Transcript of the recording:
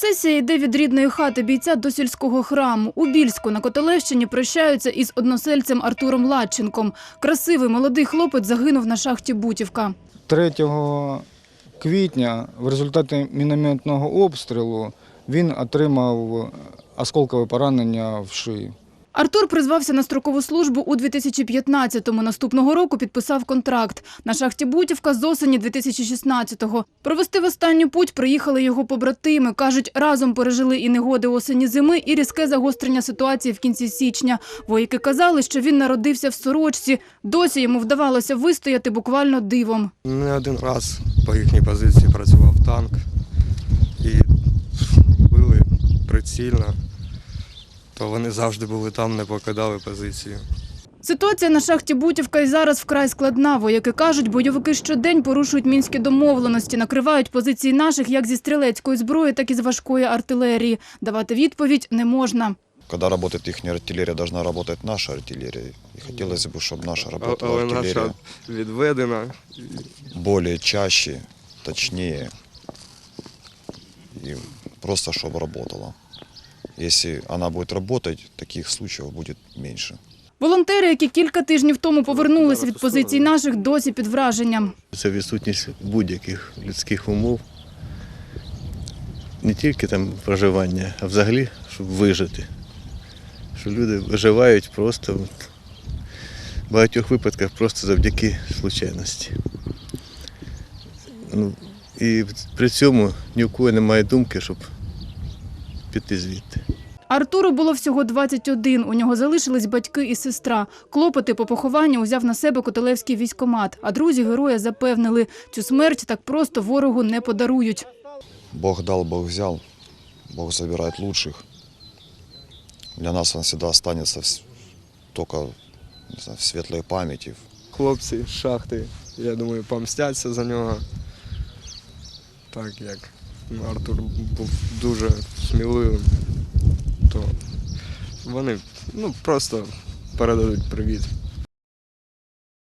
Процесія йде від рідної хати бійця до сільського храму. У Більську на Котелещині прощаються із односельцем Артуром Ладченком. Красивий молодий хлопець загинув на шахті Бутівка. 3 квітня в результаті мінометного обстрілу він отримав осколкове поранення в шию. Артур призвався на строкову службу у 2015-му. Наступного року підписав контракт. На шахті Бутівка з осені 2016-го. Провести в останню путь приїхали його побратими. Кажуть, разом пережили і негоди осені зими, і різке загострення ситуації в кінці січня. Воїки казали, що він народився в сорочці. Досі йому вдавалося вистояти буквально дивом. Не один раз по їхній позиції працював танк і били прицільно, то вони завжди були там, не покидали позицію. Ситуація на шахті Бутівка і зараз вкрай складна. Вояки кажуть, бойовики щодень порушують мінські домовленості, накривають позиції наших як зі стрілецької зброї, так і з важкої артилерії. Давати відповідь не можна. Когда работает их артиллерия, должна работать наша артиллерия. И хотелось бы, чтобы наша А- работала Але артиллерия наша відведена. более чаще, точнее. И просто чтобы работала. Если она будет работать, таких случаев будет меньше. Волонтери, які кілька тижнів тому повернулися від позицій наших, досі під враженням. Це відсутність будь-яких людських умов. Не тільки там проживання, а взагалі, щоб вижити. Що люди виживають просто в багатьох випадках просто завдяки случайності. Ну, і при цьому ні у кого немає думки, щоб піти звідти. Артуру було всього 21. У нього залишились батьки і сестра. Клопоти по похованню узяв на себе Котелевський військомат. А друзі героя запевнили, цю смерть так просто ворогу не подарують. Бог дал, Бог взял. Бог забирает лучших. Для нас он всегда останется в с- только не знаю, в светлой памяти, Хлопці з шахти, я думаю, помстяться за нього. Так як Артур був дуже сміливим, то вони ну, просто передадуть привіт.